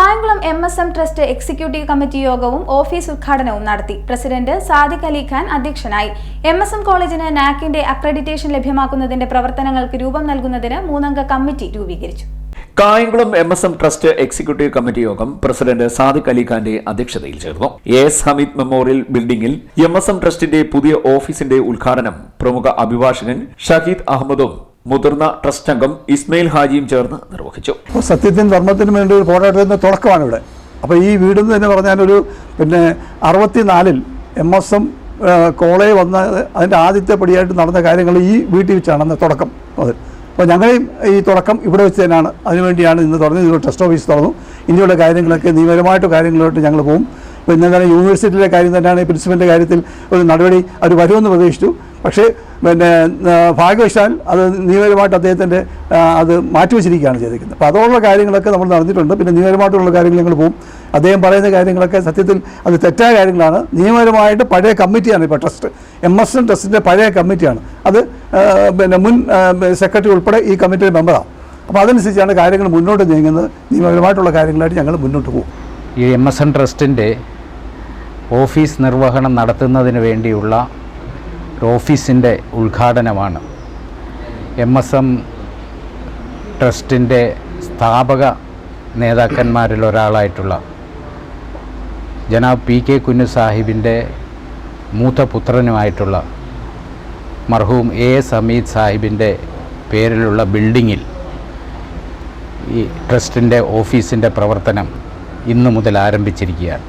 Kayamkulam M S M trust executive committee യോഗവും office ഉദ്ഘാടനവും നടത്തി. പ്രസിഡന്റ് സാദിഖ് അലി ഖാൻ അധ്യക്ഷനായി. എം എസ് എം കോളേജിന് നാക്കിന്റെ അക്രഡിറ്റേഷൻ ലഭ്യമാക്കുന്നതിന്റെ പ്രവർത്തനങ്ങൾക്ക് രൂപം നൽകുന്നതിന് മൂന്നംഗ കമ്മിറ്റി രൂപീകരിച്ചു. Kayamkulam M S M trust executive committee യോഗം പ്രസിഡന്റ് സാദിഖ് അലിഖാന്റെ അധ്യക്ഷതയിൽ ചേർന്നു. എ എസ് ഹമീദ് മെമ്മോറിയൽ ബിൽഡിംഗിൽ എം എസ് എം ട്രസ്റ്റിന്റെ പുതിയ ഓഫീസിന്റെ ഉദ്ഘാടനം പ്രമുഖ അഭിഭാഷകൻ ഷഹീദ് അഹമ്മദും മുതിർന്ന ട്രസ്റ്റ് അംഗം ഇസ്മയിൽ ഹാജിയും ചേർന്ന് നിർവഹിച്ചു. സത്യത്തിന് ധർമ്മത്തിനും വേണ്ടി ഒരു പോരാട്ടത്തിന്റെ തുടക്കമാണ് ഇവിടെ. അപ്പോൾ ഈ വീട് എന്ന് തന്നെ പറഞ്ഞാൽ ഒരു പിന്നെ അറുപത്തിനാലിൽ എം എസ് എം കോളേജ് വന്ന അതിന്റെ ആദ്യത്തെ പടിയായിട്ട് നടന്ന കാര്യങ്ങൾ ഈ വീട്ടിൽ വെച്ചാണ് അന്ന് തുടക്കം അത്. അപ്പോൾ ഞങ്ങളെയും ഈ തുടക്കം ഇവിടെ വെച്ച് തന്നെയാണ്. അതിനുവേണ്ടിയാണ് ഇന്ന് തുടങ്ങി ഇതിലൂടെ ട്രസ്റ്റ് ഓഫീസ് തുറന്നു ഇനിയുള്ള കാര്യങ്ങളൊക്കെ നിയമപരമായിട്ട് കാര്യങ്ങളിലോട്ട് ഞങ്ങൾ പോകും. ഇപ്പോൾ ഇന്നലെ യൂണിവേഴ്സിറ്റിയിലെ കാര്യം തന്നെയാണ് പ്രിൻസിപ്പലിന്റെ കാര്യത്തിൽ ഒരു നടപടി അവർ വരുമെന്ന് പ്രതീക്ഷിച്ചു. പക്ഷേ പിന്നെ ഭാഗ്യവശാൽ അത് നിയമപരമായിട്ട് അദ്ദേഹത്തിന്റെ അത് മാറ്റിവെച്ചിരിക്കുകയാണ് ചെയ്തിരിക്കുന്നത്. അപ്പോൾ അതോടുള്ള കാര്യങ്ങളൊക്കെ നമ്മൾ നടന്നിട്ടുണ്ട്. പിന്നെ നിയമപരമായിട്ടുള്ള കാര്യങ്ങൾ ഞങ്ങൾ പോകും. അദ്ദേഹം പറയുന്ന കാര്യങ്ങളൊക്കെ സത്യത്തിൽ അത് തെറ്റായ കാര്യങ്ങളാണ്. നിയമപരമായിട്ട് പഴയ കമ്മിറ്റിയാണ് ഇപ്പോൾ ട്രസ്റ്റ്. എം എസ് എൻ ട്രസ്റ്റിന്റെ പഴയ കമ്മിറ്റിയാണ്. അത് പിന്നെ മുൻ സെക്രട്ടറി ഉൾപ്പെടെ ഈ കമ്മിറ്റിയുടെ മെമ്പറാണ്. അപ്പോൾ അതനുസരിച്ചാണ് കാര്യങ്ങൾ മുന്നോട്ട് നീങ്ങുന്നത്. നിയമപരമായിട്ടുള്ള കാര്യങ്ങളായിട്ട് ഞങ്ങൾ മുന്നോട്ട് പോകും. ഈ എം എസ് എൻ ട്രസ്റ്റിന്റെ ഓഫീസ് നിർവഹണം നടത്തുന്നതിന് വേണ്ടിയുള്ള ഓഫീസിന്റെ ഉദ്ഘാടനമാണ്. എം എസ് എം ട്രസ്റ്റിന്റെ സ്ഥാപക നേതാക്കന്മാരിൽ ഒരാളായിട്ടുള്ള ജനാബ് പി കെ കുഞ്ഞു സാഹിബിന്റെ മൂത്ത പുത്രനുമായിട്ടുള്ള മർഹൂം എ എസ് അമീദ് സാഹിബിന്റെ പേരിലുള്ള ബിൽഡിങ്ങിൽ ഈ ട്രസ്റ്റിന്റെ ഓഫീസിന്റെ പ്രവർത്തനം ഇന്നു മുതൽ ആരംഭിച്ചിരിക്കുകയാണ്.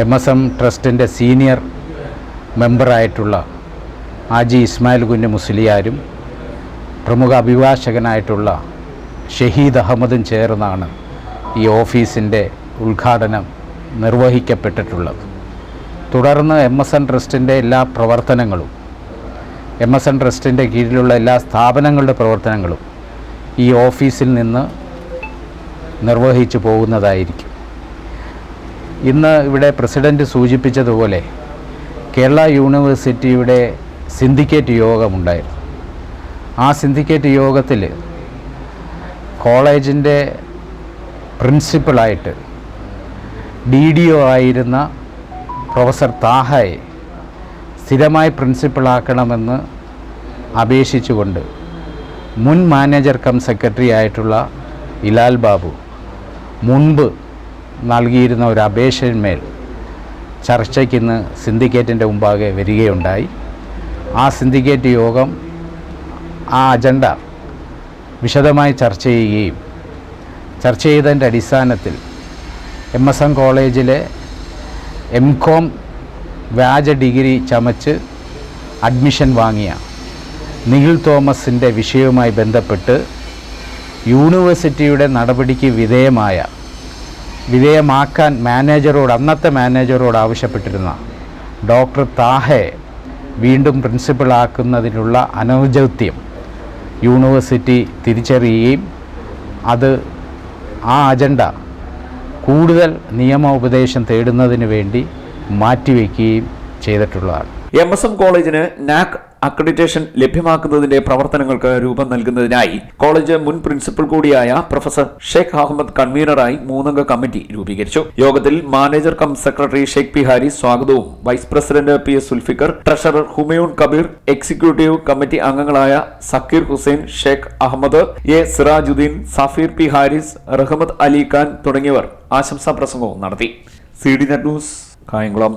എം എസ് എം ട്രസ്റ്റിന്റെ സീനിയർ മെമ്പറായിട്ടുള്ള ആജി ഇസ്മായിൽ കുഞ്ഞ് മുസ്ലിയാരും പ്രമുഖ അഭിഭാഷകനായിട്ടുള്ള ഷഹീദ് അഹമ്മദും ചേർന്നാണ് ഈ ഓഫീസിന്റെ ഉദ്ഘാടനം നിർവഹിക്കപ്പെട്ടിട്ടുള്ളത്. തുടർന്ന് എം എസ് എൻ ട്രസ്റ്റിന്റെ എല്ലാ പ്രവർത്തനങ്ങളും എം എസ് എൻ ട്രസ്റ്റിന്റെ കീഴിലുള്ള എല്ലാ സ്ഥാപനങ്ങളുടെ പ്രവർത്തനങ്ങളും ഈ ഓഫീസിൽ നിന്ന് നിർവഹിച്ചു പോകുന്നതായിരിക്കും. ഇന്ന് ഇവിടെ പ്രസിഡന്റ് സൂചിപ്പിച്ചതുപോലെ കേരള യൂണിവേഴ്സിറ്റിയുടെ സിൻഡിക്കേറ്റ് യോഗമുണ്ടായിരുന്നു. ആ സിൻഡിക്കേറ്റ് യോഗത്തിൽ കോളേജിന്റെ പ്രിൻസിപ്പളായിട്ട് ഡി ഡി ഒ ആയിരുന്ന പ്രൊഫസർ താഹയെ സ്ഥിരമായി പ്രിൻസിപ്പളാക്കണമെന്ന് അപേക്ഷിച്ചുകൊണ്ട് മുൻ മാനേജർ കം സെക്രട്ടറി ആയിട്ടുള്ള ഇലാൽ ബാബു മുൻപ് നൽകിയിരുന്ന ഒരു അപേക്ഷയിന്മേൽ ചർച്ചയ്ക്കിന്ന് സിൻഡിക്കേറ്റിന്റെ മുമ്പാകെ വരികയുണ്ടായി. ആ സിൻഡിക്കേറ്റ് യോഗം ആ അജണ്ട വിശദമായി ചർച്ച ചെയ്യുകയും ചർച്ച ചെയ്തതിന്റെ അടിസ്ഥാനത്തിൽ എം എസ് എം കോളേജിലെ എം കോം വ്യാജ ഡിഗ്രി ചമച്ച് അഡ്മിഷൻ വാങ്ങിയ നിഖിൽ തോമസിന്റെ വിഷയവുമായി ബന്ധപ്പെട്ട് യൂണിവേഴ്സിറ്റിയുടെ നടപടിക്ക് വിധേയമായ വിധേയമാക്കാൻ മാനേജറോട് അന്നത്തെ മാനേജറോട് ആവശ്യപ്പെട്ടിരുന്ന ഡോക്ടർ താഹെ വീണ്ടും പ്രിൻസിപ്പളാക്കുന്നതിനുള്ള അനൗചിത്യം യൂണിവേഴ്സിറ്റി തിരിച്ചറിയുകയും അത് ആ അജണ്ട കൂടുതൽ നിയമോപദേശം തേടുന്നതിന് വേണ്ടി മാറ്റിവെക്കുകയും ചെയ്തിട്ടുള്ളതാണ്. എം എസ് എം കോളേജിന് നാക് അക്രഡിറ്റേഷൻ ലഭ്യമാക്കുന്നതിന്റെ പ്രവർത്തനങ്ങൾക്ക് രൂപം നൽകുന്നതിനായി കോളേജ് മുൻ പ്രിൻസിപ്പൽ കൂടിയായ പ്രൊഫസർ ഷെയ്ഖ് അഹമ്മദ് കൺവീനറായി മൂന്നംഗ കമ്മിറ്റി രൂപീകരിച്ചു. യോഗത്തിൽ manager cum secretary Sheikh Bihari സ്വാഗതവും vice president P S Zulfikar treasurer Humayun Kabir executive committee അംഗങ്ങളായ സക്കീർ ഹുസൈൻ ഷെയ്ഖ് അഹമ്മദ് എ സിറാജുദ്ദീൻ സഫീർ പി ഹാരിസ് റഹ്മദ് അലി ഖാൻ തുടങ്ങിയവർ ആശംസാ പ്രസംഗവും നടത്തി. C D net news Kayamkulam.